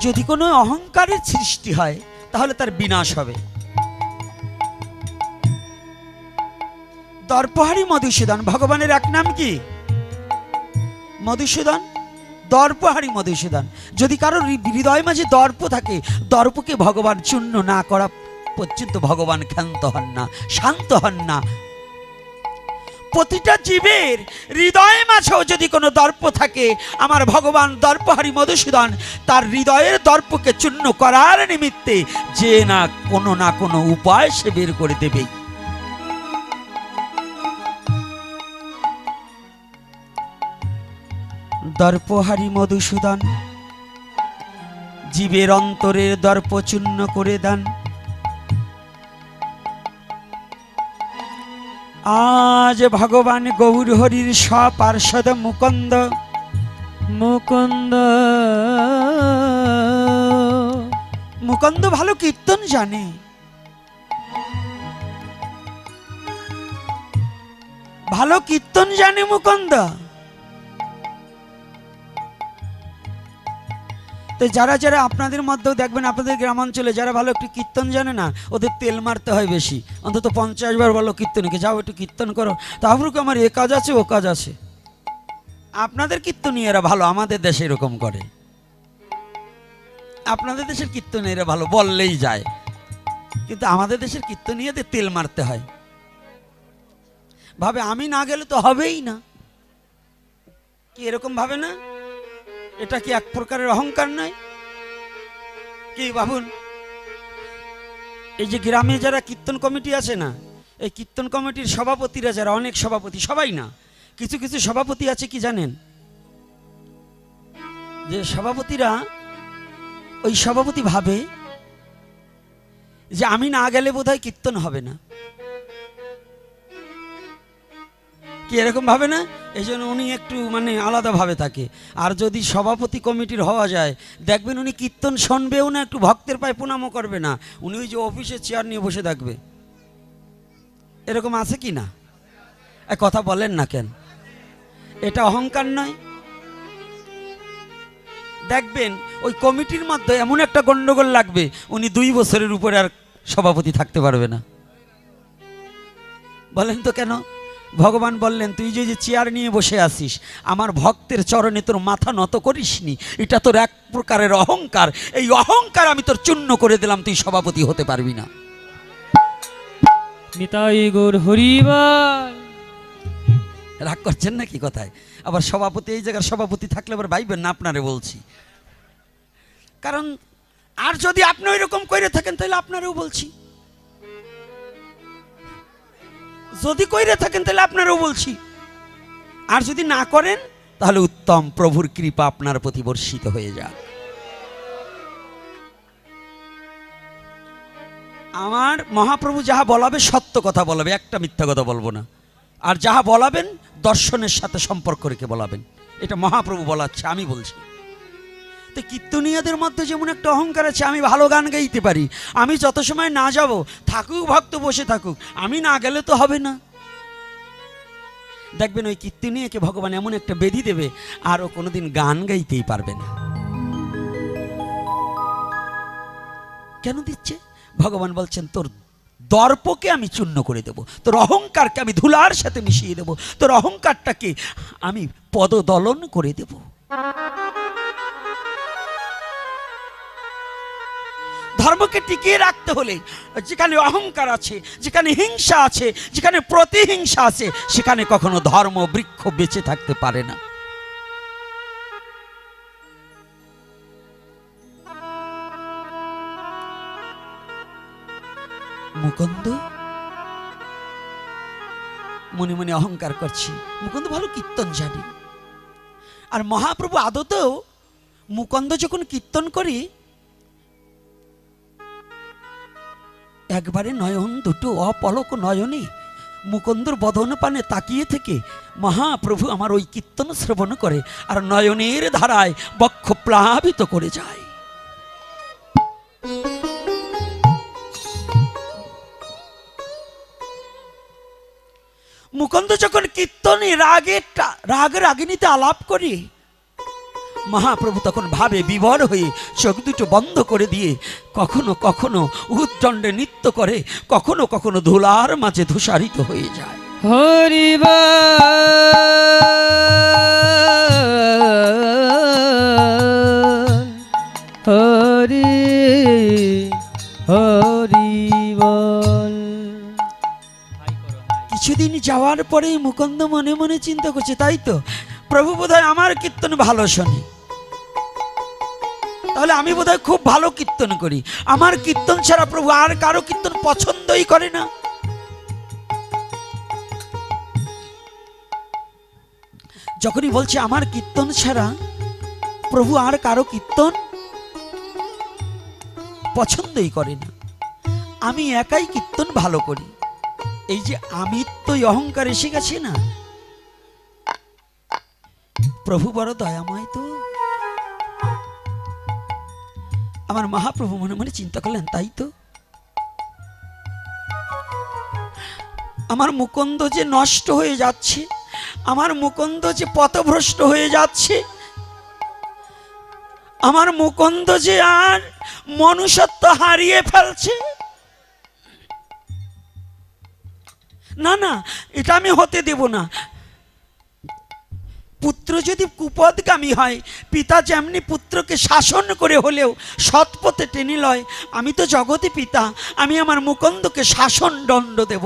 যদি কোনো অহংকারের সৃষ্টি হয়, তাহলে তার বিনাশ হবে। দর্পহারি মধুসূদন, ভগবানের এক নাম কি? মধুসূদন? দর্পহারি মধুসূদন। যদি কারোর হৃদয় মাঝে দর্প থাকে, দর্পকে ভগবান চূর্ণ না করা পর্যন্ত ভগবান ক্ষান্ত হন না, শান্ত হন না। প্রতিটা জীবের হৃদয়ে মাঝেও যদি কোনো দর্প থাকে, আমার ভগবান দর্পহারি মধুসূদন তার হৃদয়ের দর্পকে চূর্ণ করার নিমিত্তে যে না কোনো না কোনো উপায় সে বের করে দেবেই দর্পহারি মধুসূদন, জীবের অন্তরের দর্প চূর্ণ করে দেন। আজ ভগবান গৌর হরির সপার্ষদ মুকন্দ। মুকুন্দ। মুকন্দ ভালো কীর্তন জানে। ভালো কীর্তন জানে মুকন্দ। তো যারা যারা আপনাদের মধ্যেও দেখবেন আপনাদের গ্রামাঞ্চলে যারা ভালো একটু কীর্তন জানে না, ওদের তেল মারতে হয় বেশি। অন্তত পঞ্চাশ বার বলো কীর্তনীকে যাও একটু কীর্তন করো। তাহলে আমার এ কাজ আছে, ও কাজ আছে। আপনাদের কীর্তনীয়রা ভালো, আমাদের দেশে এরকম করে। আপনাদের দেশের কীর্তনীয়রা ভালো, বললেই যায়। কিন্তু আমাদের দেশের কীর্তনীয়দের তেল মারতে হয়। ভাবে, আমি না গেলে তো হবেই না। কি এরকম ভাবে না? এটা কি এক প্রকারের অহংকার নয়? কি ভাবুন এই যে গ্রামে যারা কীর্তন কমিটি আছে না, এই কীর্তন কমিটির সভাপতিরা যারা, অনেক সভাপতি, সবাই না, কিছু কিছু সভাপতি আছে কি জানেন? যে সভাপতিরা, ওই সভাপতি ভাবে যে আমি না গেলে বোধহয় কীর্তন হবে না। কি এরকম ভাবে না? এই জন্য উনি একটু মানে আলাদাভাবে থাকে। আর যদি সভাপতি কমিটির হওয়া যায়, দেখবেন উনি কীর্তন শুনবেও না, একটু ভক্তের পায়ে প্রণামও করবে না। উনি ওই যে অফিসে চেয়ার নিয়ে বসে থাকবে। এরকম আছে কি না? কথা বলেন না কেন? এটা অহংকার নয়। দেখবেন ওই কমিটির মধ্যে এমন একটা গণ্ডগোল লাগবে, উনি দুই বছরের উপরে আর সভাপতি থাকতে পারবে না। বলেন তো কেন? ভগবান বললেন তুই যে যে চেয়ার নিয়ে বসে আছিস আমার ভক্তের চরণে তোর মাথা নত করিসনি। এটা তোর এক প্রকারের অহংকার। এই অহংকার আমি তোর চূর্ণ করে দিলাম তুই সভাপতি হতে পারবি না। নিতাই গৌর হরিবার। রাগ করছেন না কি কথায়? আবার সভাপতি এই জায়গার সভাপতি থাকলে আবার ভাইবেন না আপনারে বলছি। কারণ আর যদি আপনি ওই রকম করে থাকেন তাহলে আপনারও বলছি। যদি কইরে থাকেন, তাহলে আপনারও বলছি। আর যদি না করেন, তাহলে উত্তম প্রভুর কৃপা আপনার প্রতি বর্ষিত হয়ে যাক। আমার মহাপ্রভু যাহা বলাবে, সত্য কথা বলাবে, একটা মিথ্যা কথা বলব না। আর যাহা বলাবেন, দর্শনের সাথে সম্পর্ক রেখে বলাবেন। এটা মহাপ্রভু বলাচ্ছে, আমি বলছি। তো কীর্তনীয়দের মধ্যে যেমন একটা অহংকার আছে, আমি ভালো গান গাইতে পারি। আমি যত সময় না যাব, থাকুক, ভক্ত বসে থাকুক, আমি না গেলে তো হবে না। দেখবেন ওই কীর্তনীয়কে ভগবান এমন একটা বেধি দেবে, আর ও কোনোদিন গান গাইতেই পারবে না। কেন দিচ্ছে? ভগবান বলছেন, তোর দর্পকে আমি চূর্ণ করে দেব, তোর অহংকারকে আমি ধুলার সাথে মিশিয়ে দেব, তোর অহংকারটাকে আমি পদদলন করে দেব। ধর্মকে টিকিয়ে রাখতে হলে যেখানে অহংকার আছে, যেখানে হিংসা আছে, যেখানে প্রতিহিংসা আছে, সেখানে কখনো ধর্ম বৃক্ষ বেঁচে থাকতে পারে না। মুকুন্দ? মনে মনে অহংকার করছি। মুকুন্দ ভালো কীর্তন জানে। আর মহাপ্রভু আদতেও মুকুন্দ যখন কীর্তন করি একবারে নয়ন দুটো অপলক নয়নে। মুকুন্দর বদন পানে তাকিয়ে থেকে মহাপ্রভু আমার ওই কীর্তন শ্রবণ করে আর নয়নের ধারায় বক্ষ প্লাবিত করে যায়। মুকুন্দ যখন কীর্তনে রাগের রাগ রাগিনীতে আলাপ করি মহাপ্রভু তখন ভাবে বিবর হয়ে চোখ দুটো বন্ধ করে দিয়ে কখনো কখনো উদ্দণ্ডে নৃত্য করে কখনো কখনো ধুলার মাঝে ধূসারিত হয়ে যায়। হরিবল হরি হরিবল কিছুদিন যাওয়ার পরে মুকন্দ মনে মনে চিন্তা করছে তাই তো? প্রভু বোধহয় আমার কীর্তন ভালো শোনে। তাহলে আমি বোধহয় খুব ভালো কীর্তন করি। আমার কীর্তন ছাড়া প্রভু আর কারও কীর্তন পছন্দই করে না। যখনই বলছে আমার কীর্তন ছাড়া প্রভু আর কারও কীর্তন পছন্দই করে না। আমি একাই কীর্তন ভালো করি। এই যে আমি তো এই অহংকার এসে গেছে না? প্রভু বড় দয়াময় তো। আমার মহাপ্রভু মনে মনে চিন্তা করলেন, তাই তো? আমার মুকুন্দ যে নষ্ট হয়ে যাচ্ছে, আমার মুকুন্দ যে পথভ্রষ্ট হয়ে যাচ্ছে, আমার মুকুন্দ যে আর মনুষ্যত্ব হারিয়ে ফেলছে। না না, এটা আমি হতে দেব না। পুত্র যদি কুপদগামী হয়, পিতা যেমনি পুত্রকে শাসন করে হলেও সৎপথে টেনে লয়, আমি তো জগতে পিতা, আমি আমার মুকন্দকে শাসন দণ্ড দেব।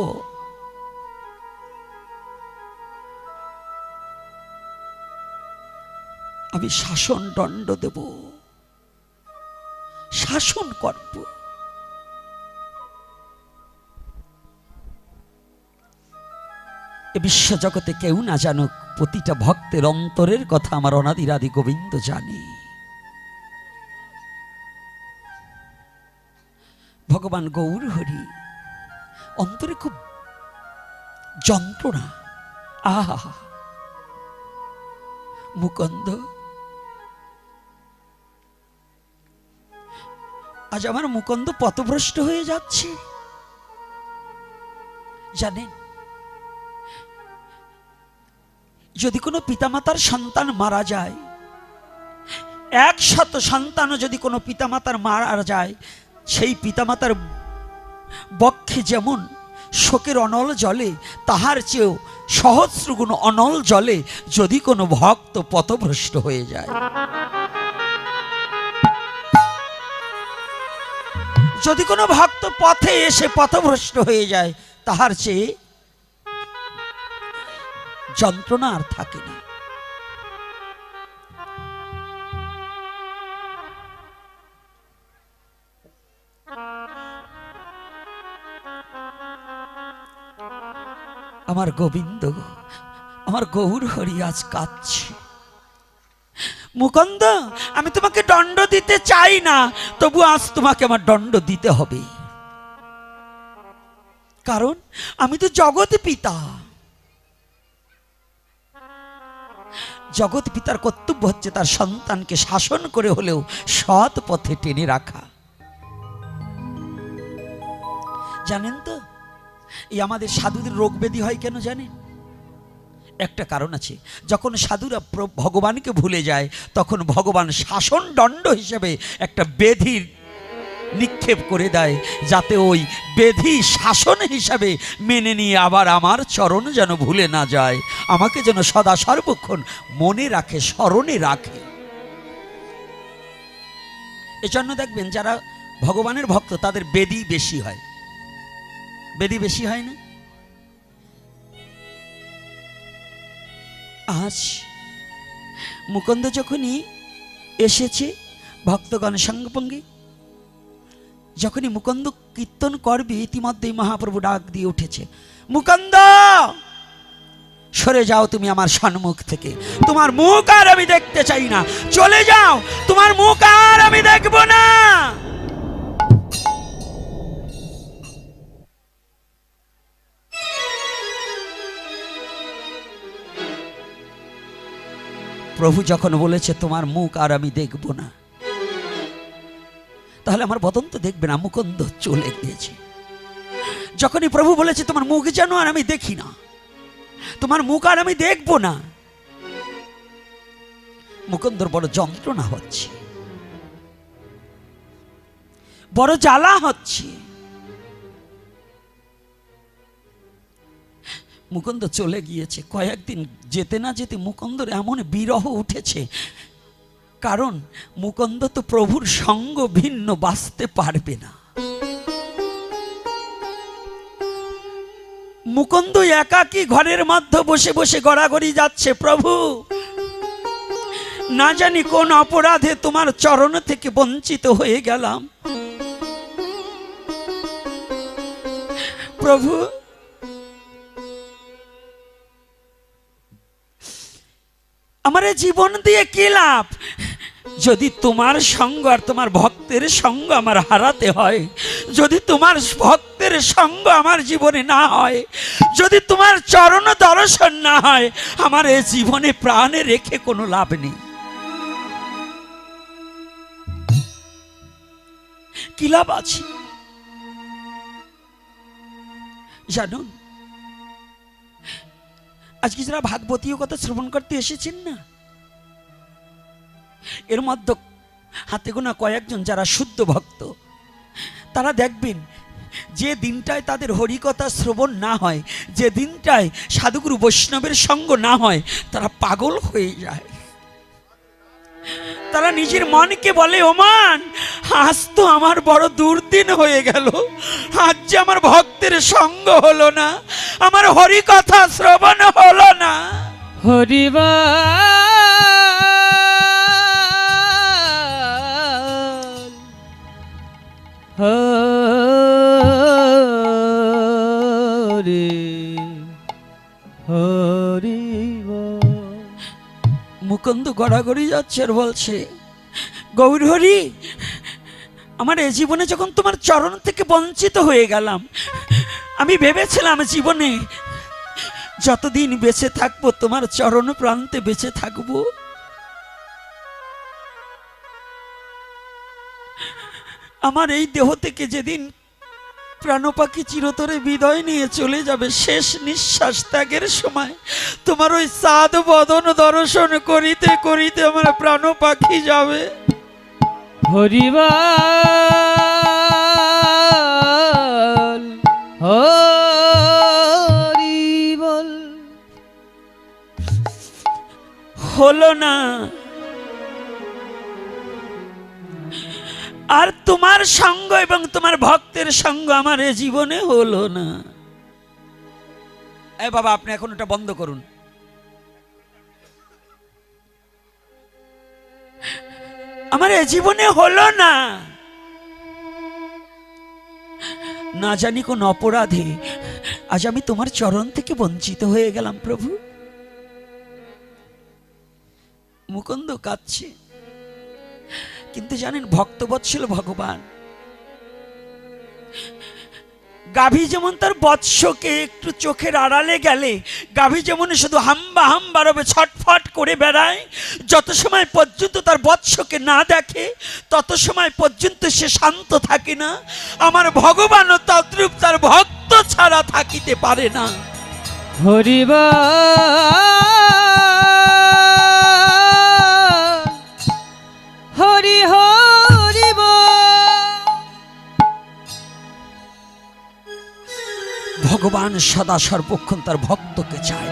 আমি শাসন দণ্ড দেব। শাসন করব এ বিশ্বজগতে কেউ না জানুক প্রতিটা ভক্তের অন্তরের কথা আমার অনাদিরাদি গোবিন্দ জানে। ভগবান গৌর হরি, অন্তরে খুব যন্ত্রণা। আহা, মুকন্দ, আজ আমার মুকন্দ পথভ্রষ্ট হয়ে যাচ্ছে। জানেন যদি কোনো পিতামাতার সন্তান মারা যায়, একশত সন্তানও যদি কোনো পিতামাতার মারা যায়, সেই পিতামাতার বক্ষে যেমন শোকের অনল জলে, তাহার চেয়েও সহস্রগুণ অনল জলে যদি কোনো ভক্ত পথভ্রষ্ট হয়ে যায়। যদি কোনো ভক্ত পথে এসে পথভ্রষ্ট হয়ে যায়, তাহার চেয়ে যন্ত্রণা আর থাকে না। আমার গোবিন্দ আমার গৌর হরি আজ কাঁদছে। মুকন্দ, আমি তোমাকে দণ্ড দিতে চাই না, তবু আজ তোমাকে আমার দণ্ড দিতে হবে। কারণ আমি তো জগৎ পিতা। জগৎ পিতার কর্তব্য হচ্ছে তার সন্তানকে শাসন করে হলেও সৎ পথে টেনে রাখা। জানেন তো, এই আমাদের সাধুদের রোগ ব্যাধি হয় কেন জানেন? একটা কারণ আছে, যখন সাধুরা ভগবানকে ভুলে যায়, তখন ভগবান শাসন দণ্ড হিসেবে একটা বেধির নিক্ষেপ করে দেয়, যাতে ওই বেধি শাসন হিসাবে মেনে নিয়ে আবার আমার চরণ যেন ভুলে না যায়। আমাকে যেন সদা সর্বক্ষণ মনে রাখে, স্মরণে রাখে। এজন্য দেখবেন যারা ভগবানের ভক্ত, তাদের বেদি বেশি হয়। বেদি বেশি হয় না? আজ মুকুন্দ যখনই এসেছে ভক্তগণ সঙ্গপঙ্গে যখনই মুকুন্দ কীর্তন করবে, ইতিমধ্যেই মহাপ্রভু ডাক দিয়ে উঠেছে, মুকুন্দ, সরে যাও তুমি আমার সন্মুখ থেকে। তোমার মুখ আর আমি দেখতে চাই না। চলে যাও, তোমার মুখ আর আমি দেখব না। প্রভু যখন বলেছে, তোমার মুখ আর আমি দেখব না তাহলে আমার বদন তো দেখবে না, মুকুন্দ চলে গিয়েছে। যখনই প্রভু বলেছে, তোমার মুখ যেন আর আমি দেখি না, তোমার মুখ আর আমি দেখব না, মুকুন্দর বড় যন্ত্রণা হচ্ছে। বড় জ্বালা হচ্ছে। মুকুন্দ চলে গিয়েছে। কয়েকদিন যেতে না যেতে মুকুন্দর এমন বিরহ উঠেছে কারণ মুকুন্দ তো প্রভুর সঙ্গ ভিন্ন বাঁচতে পারবে না। মুকুন্দ একাকী ঘরের মধ্যে বসে বসে গড়াগড়ি যাচ্ছে, প্রভু, না জানি কোন অপরাধে তোমার চরণ থেকে বঞ্চিত হয়ে গেলাম। প্রভু, আমার জীবন দিয়ে কি লাভ? যদি তোমার সঙ্গ আর তোমার ভক্তের সঙ্গ আমার হারাতে হয়, যদি তোমার ভক্তের সঙ্গ আমার জীবনে না হয়, যদি তোমার চরণ দর্শন না হয়, আমার এই জীবনে প্রাণে রেখে কোনো লাভ নেই। কি লাভ আছে? জানুন আজকে যারা ভাগবতীয় কথা শ্রবণ করতে এসেছেন না এর মধ্যে হাতে গোনা কয়েকজন যারা শুদ্ধ ভক্ত, তারা দেখবেন যে দিনটায় তাদের হরিকথা শ্রবণ না হয়, যে দিনটায় সাধুগুরু বৈষ্ণবের সঙ্গ না হয়, তারা পাগল হয়ে যায়। তারা নিজের মনকে বলে ওমান আজ তো আমার বড় দুর্দিন হয়ে গেল। আজ যে আমার ভক্তের সঙ্গ হলো না, আমার হরিকথা শ্রবণ হলো না। হরি মুকুন্দ গড়াগড়ি যাচ্ছে আর বলছে, গৌর হরি, আমার এ জীবনে যখন তোমার চরণ থেকে বঞ্চিত হয়ে গেলাম, আমি ভেবেছিলাম জীবনে যতদিন বেঁচে থাকব, তোমার চরণ প্রান্তে বেঁচে থাকব। আমার এই দেহ থেকে যেদিন প্রাণপাখি চিরতরে বিদায় নিয়ে চলে যাবে। শেষ নিঃশ্বাস ত্যাগের সময়। তোমার ওই সাদ বদন দর্শন করিতে করিতে আমার প্রাণ পাখি যাবে। হরিবল হরিবল। হলো না। আর তোমার সঙ্গ এবং তোমার ভক্তের সঙ্গ আমার এ জীবনে হলো না। এ বাবা, আপনি এখন ওটা বন্ধ করুন। আমার এ জীবনে হলো না। না জানি কোন অপরাধে আজ আমি তোমার চরণ থেকে বঞ্চিত হয়ে গেলাম, প্রভু। মুকুন্দ কাঁদছে। কিন্তু জানেন ভক্তবৎসল ভগবান। গাভী যেমন তার বৎসকে একটু চোখের আড়ালে গেলে, গাভী যেমন শুধু হাম্বা হাম্বা রবে ছটফট করে বেড়ায়, যত সময় পর্যন্ত তার বৎসকে না দেখে, তত সময় পর্যন্ত সে শান্ত থাকে না। আমার ভগবানও তদ্রূপ তার ভক্ত ছাড়া থাকিতে পারে না। হরি ভগবান সদা সর্বক্ষণ তার ভক্তকে চায়।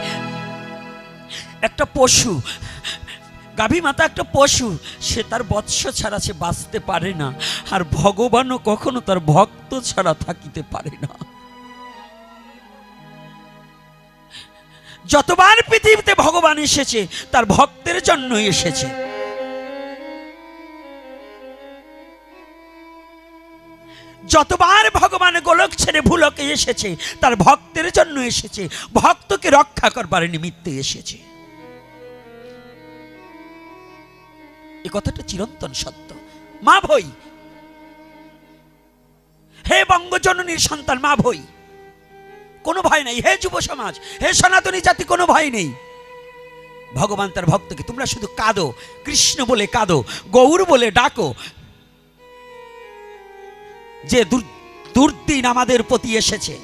একটা পশু, গাভী মাতা একটা পশু, সে তার বৎস ছাড়া সে বাঁচতে পারে না, আর ভগবানও কখনো তার ভক্ত ছাড়া থাকিতে পারে না। যতবার পৃথিবীতে ভগবান এসেছে, তার ভক্তের জন্যই এসেছে। যতবার ভগবান গোলক ছেড়ে ভুলকে এসেছে, তার ভক্তের জন্য এসেছে, ভক্তকে রক্ষা করবার নিমিত্তে এসেছে। এ কথাটা চিরন্তন সত্য। মা ভই। হে বঙ্গজননীর সন্তান, মা ভই। কোনো ভয় নেই। হে যুব সমাজ, হে সনাতনী জাতি, কোনো ভয় নেই। ভগবান তার ভক্তকে, তোমরা শুধু কাঁদো, কৃষ্ণ বলে কাঁদো, গৌর বলে ডাকো যে দুর্দিন আমাদের প্রতি এসেছে।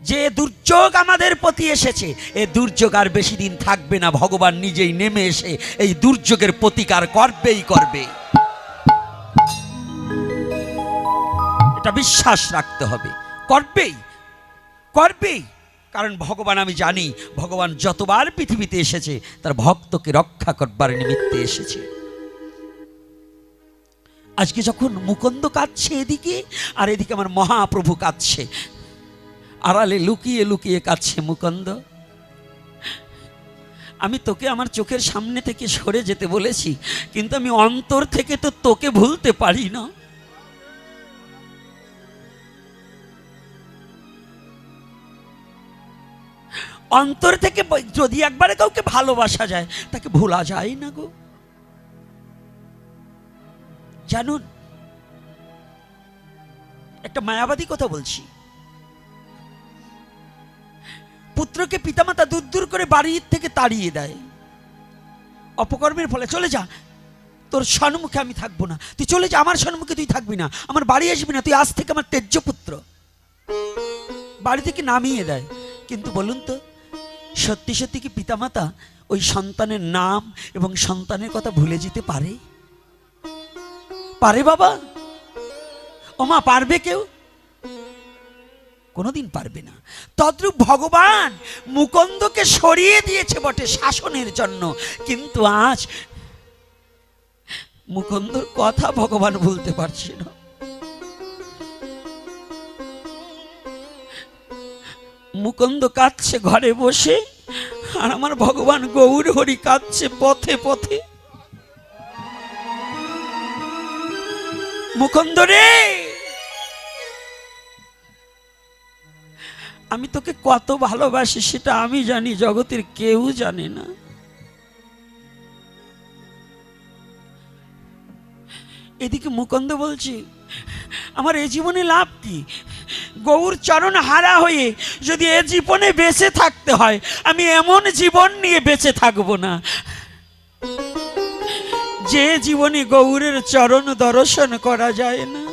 যে দুর্যোগ আমাদের প্রতি এসেছে, এ দুর্যোগ আর বেশি দিন থাকবে না, ভগবান নিজেই নেমে এসে এই দুর্যোগের প্রতিকার করবেই করবে। এটা বিশ্বাস রাখতে হবে। করবেই করবেই। কারণ ভগবান, আমি জানি, ভগবান যতবার পৃথিবীতে এসেছে, তার ভক্তকে রক্ষা করবার নিমিত্তে এসেছে। আজকে যখন মুকন্দ কাঁদছে এদিকে, আর এদিকে আমার মহাপ্রভু কাঁদছে। আড়ালে লুকিয়ে লুকিয়ে কাঁদছে মুকন্দ। আমি তোকে আমার চোখের সামনে থেকে সরে যেতে বলেছি, কিন্তু আমি অন্তর থেকে তো তোকে ভুলতে পারি না। অন্তর থেকে যদি একবারে কাউকে ভালোবাসা যায়, তাকে ভোলা যায় না গো। জানুন, একটা মায়াবাদী কথা বলছি। পুত্রকে পিতামাতা দূর দূর করে বাড়ির থেকে তাড়িয়ে দেয়। অপকর্মের ফলে, চলে যা, তোর সম্মুখে আমি থাকব না। তুই চলে যা, আমার সন্মুখে তুই থাকবি না, আমার বাড়ি আসবি না, তুই আজ থেকে আমার তেজ্য পুত্র। বাড়ি থেকে নামিয়ে দেয়। কিন্তু বলুন তো, সত্যি সত্যি কি পিতামাতা ওই সন্তানের নাম এবং সন্তানের কথা ভুলে যেতে পারে? পারে বাবা? ওমা, পারবে কেউ? কোনোদিন পারবে না। তদ্রূপ ভগবান মুকন্দকে সরিয়ে দিয়েছে বটে শাসনের জন্য। কিন্তু আজ মুকন্দর কথা ভগবান ভুলতে পারছে না। মুকন্দ কাঁদছে ঘরে বসে, আর আমার ভগবান গৌর হরি কাঁদছে পথে পথে। আমি তোকে কত ভালোবাসি সেটা আমি জানি, জগতের কেউ জানে না। এদিকে মুকন্দ বলছি, আমার এ জীবনে লাভ কি? গৌর চরণ হারা হয়ে যদি এ জীবনে বেঁচে থাকতে হয়, আমি এমন জীবন নিয়ে বেঁচে থাকব না। যে জীবনে গৌরের চরণ দর্শন করা যায় না,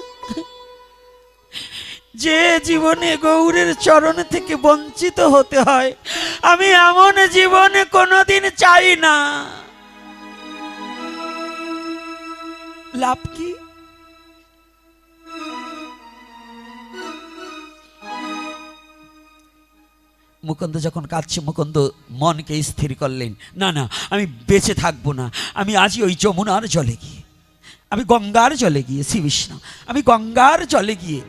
যে জীবনে গৌরের চরণ থেকে বঞ্চিত হতে হয়, আমি এমন জীবনে কোনোদিন চাই না। লাভ কি? মুকুন্দ যখন কাঁদছে, মুকুন্দ মনকে স্থির করলেন, না না, আমি বেঁচে থাকব না। আমি আজই ওই যমুনার জলে গিয়ে, আমি গঙ্গার জলে গিয়ে, শ্রী বিষ্ণু, আমি গঙ্গার জলে গিয়ে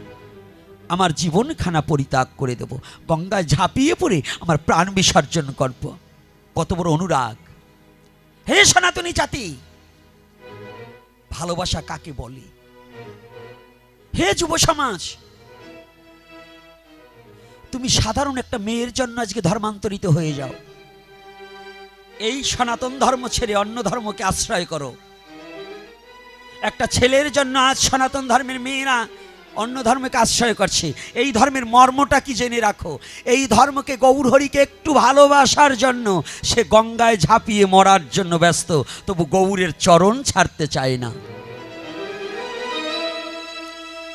আমার জীবনখানা পরিত্যাগ করে দেব। গঙ্গায় ঝাঁপিয়ে পড়ে আমার প্রাণ বিসর্জন করব। কত বড় অনুরাগ। হে সনাতনী জাতি, ভালোবাসা কাকে বলে? হে যুব সমাজ তুমি সাধারণ একটা মেয়ের জন্য আজকে ধর্মান্তরিত হয়ে যাও। এই সনাতন ধর্ম ছেড়ে অন্য ধর্মকে আশ্রয় করো। একটা ছেলের জন্য আজ সনাতন ধর্মের মেয়েরা অন্য ধর্মকে আশ্রয় করছে। এই ধর্মের মর্মটা কি জেনে রাখো? এই ধর্মকে গৌরহরিকে একটু ভালোবাসার জন্য সে গঙ্গায় ঝাঁপিয়ে মরার জন্য ব্যস্ত, তবু গৌরের চরণ ছাড়তে চায় না।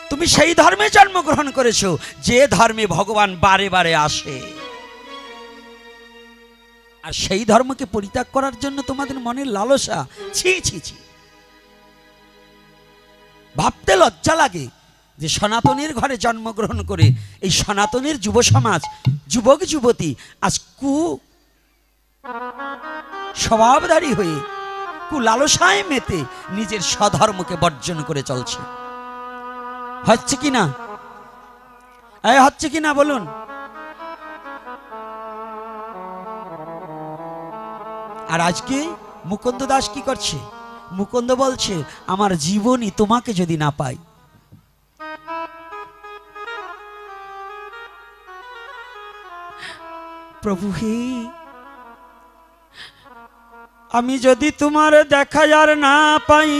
তুমি সেই ধর্মে জন্মগ্রহণ করেছ, যে ধর্মে ভগবান বারে বারে আসে। আর সেই ধর্মকে পরিত্যাগ করার জন্য তোমাদের মনের লালসা, ছি ছি ছি। ভাবতে লজ্জা লাগে যে সনাতনের ঘরে জন্মগ্রহণ করে এই সনাতনের যুব সমাজ, যুবক, যুবতী আজ কু স্বভাবধারী হয়ে, কু লালসায় মেতে নিজের স্বধর্মকে বর্জন করে চলছে। হচ্ছে কি না? এই হচ্ছে কি না বলুন? আর আজকে মুকুন্দ দাস কি করছে? মুকুন্দ বলছে, আমার জীবনই তোমাকে যদি না পাই। প্রভু হে, আমি যদি তোমার দেখা আর না পাই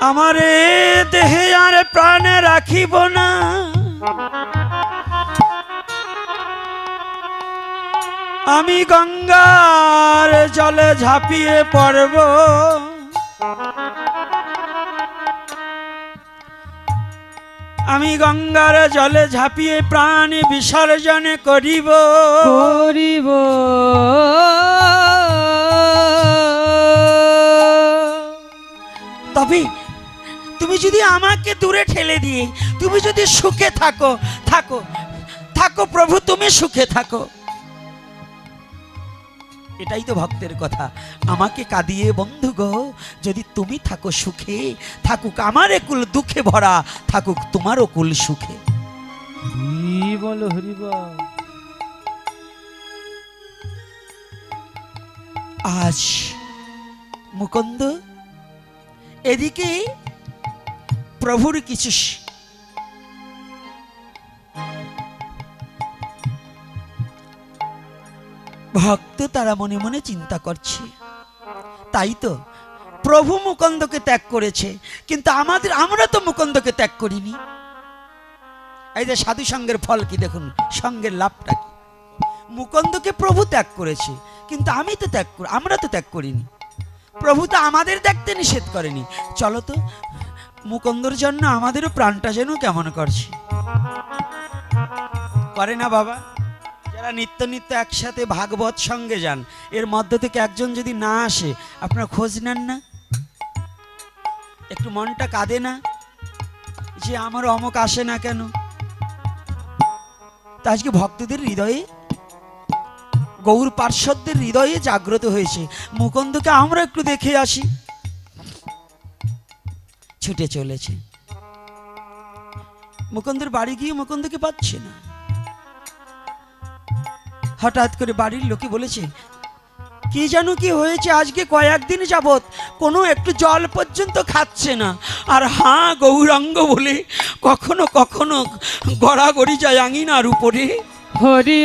আমার দেহে আর প্রাণে রাখিব না। আমি গঙ্গার জলে ঝাঁপিয়ে পড়ব। আমি গঙ্গার জলে ঝাঁপিয়ে প্রাণ বিসর্জন করিব। করিব। তবে যদি আমাকে দূরে ঠেলে দিয়ে তুমি যদি সুখে থাকো থাকো থাকো প্রভু তুমি সুখে থাকো। এটাই তো ভক্তের কথা। আমাকে কাঁদিয়ে বন্ধু গো যদি তুমি থাকো সুখে থাকুক আমার একুল দুঃখে ভরা থাকুক তোমারও কুল সুখে। বল। আজ মুকুন্দ এদিকে প্রভুর কিছু ভক্ত তারা মনে মনে চিন্তা করছে। তাই তো প্রভু মুকুন্দকে ত্যাগ করেছে, কিন্তু আমাদের আমরা তো মুকুন্দকে ত্যাগ করিনি। এই যে সাধু সঙ্গের ফল কি দেখুন? সঙ্গের লাভটা কি? মুকুন্দকে প্রভু ত্যাগ করেছে, কিন্তু আমি তো ত্যাগ আমরা তো ত্যাগ করিনি। প্রভু তো আমাদের দেখতে নিষেধ করেনি। চলো তো মুকুন্দর জন্য আমাদেরও প্রাণটা যেন কেমন করছে। করে না বাবা, যারা নিত্য নিত্য একসাথে ভাগবত সঙ্গে যান, এর মধ্য থেকে একজন যদি না আসে, আপনারা খোঁজ নেন না? একটু মনটা কাঁদে না? যে আমার অমক আসে না কেন? তা আজকে ভক্তদের হৃদয়ে, গৌর পার্শ্বদের হৃদয়ে জাগ্রত হয়েছে। মুকুন্দকে আমরা একটু দেখে আসি। ছুটে চলেছে। মুকুন্দের বাড়ি গিয়ে মুকুন্দকে পাচ্ছে না। হঠাৎ করে বাড়ির লোকে বলেছে, কি জানো কি হয়েছে? আজকে কয়েকদিন যাবৎ কোনো একটু জল পর্যন্ত খাচ্ছে না। আর হাঁ, গৌরাঙ্গ বলে, কখনো কখনো গড়াগড়ি যায় আঙিনার উপরে। হরি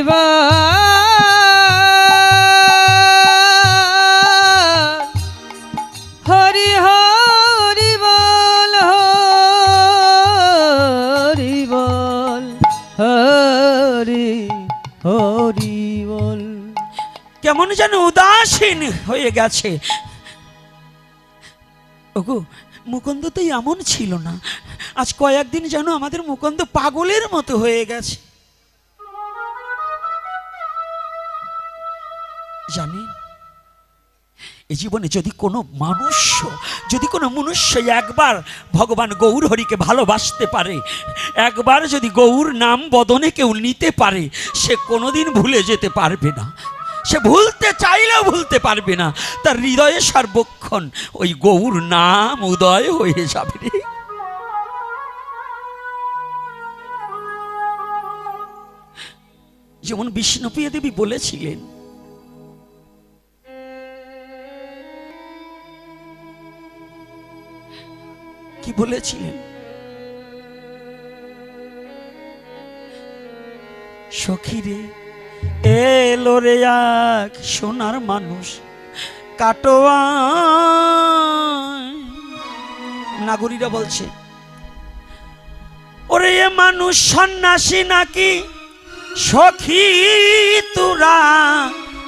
যেন উদাসীন হয়ে গেছে। ওগো, মুকুন্দ তো এমন ছিল না। আজ কয়েকদিন যেন আমাদের মুকুন্দ পাগলের মতো হয়ে গেছে। জানেন এই জীবনে যদি কোনো মানুষ, যদি কোনো মনুষ্য একবার ভগবান গৌর হরিকে ভালোবাসতে পারে, একবার যদি গৌর নাম বদনে কেউ নিতে পারে, সে কোনোদিন ভুলে যেতে পারবে না। সে ভুলতে চাইলেও ভুলতে পারবে না। তার হৃদয়ে সর্বক্ষণ ওই গৌর নাম উদয় হয়ে যাবে রে। যেমন বিষ্ণুপ্রিয়া দেবী বলেছিলেন, কি বলেছিলেন? সখীরে এলো রে এক সোনার মানুষ কাটোয়া। নাগরীরা বলছে, ওরে এ মানুষ সন্ন্যাসী নাকি সখী তোরা?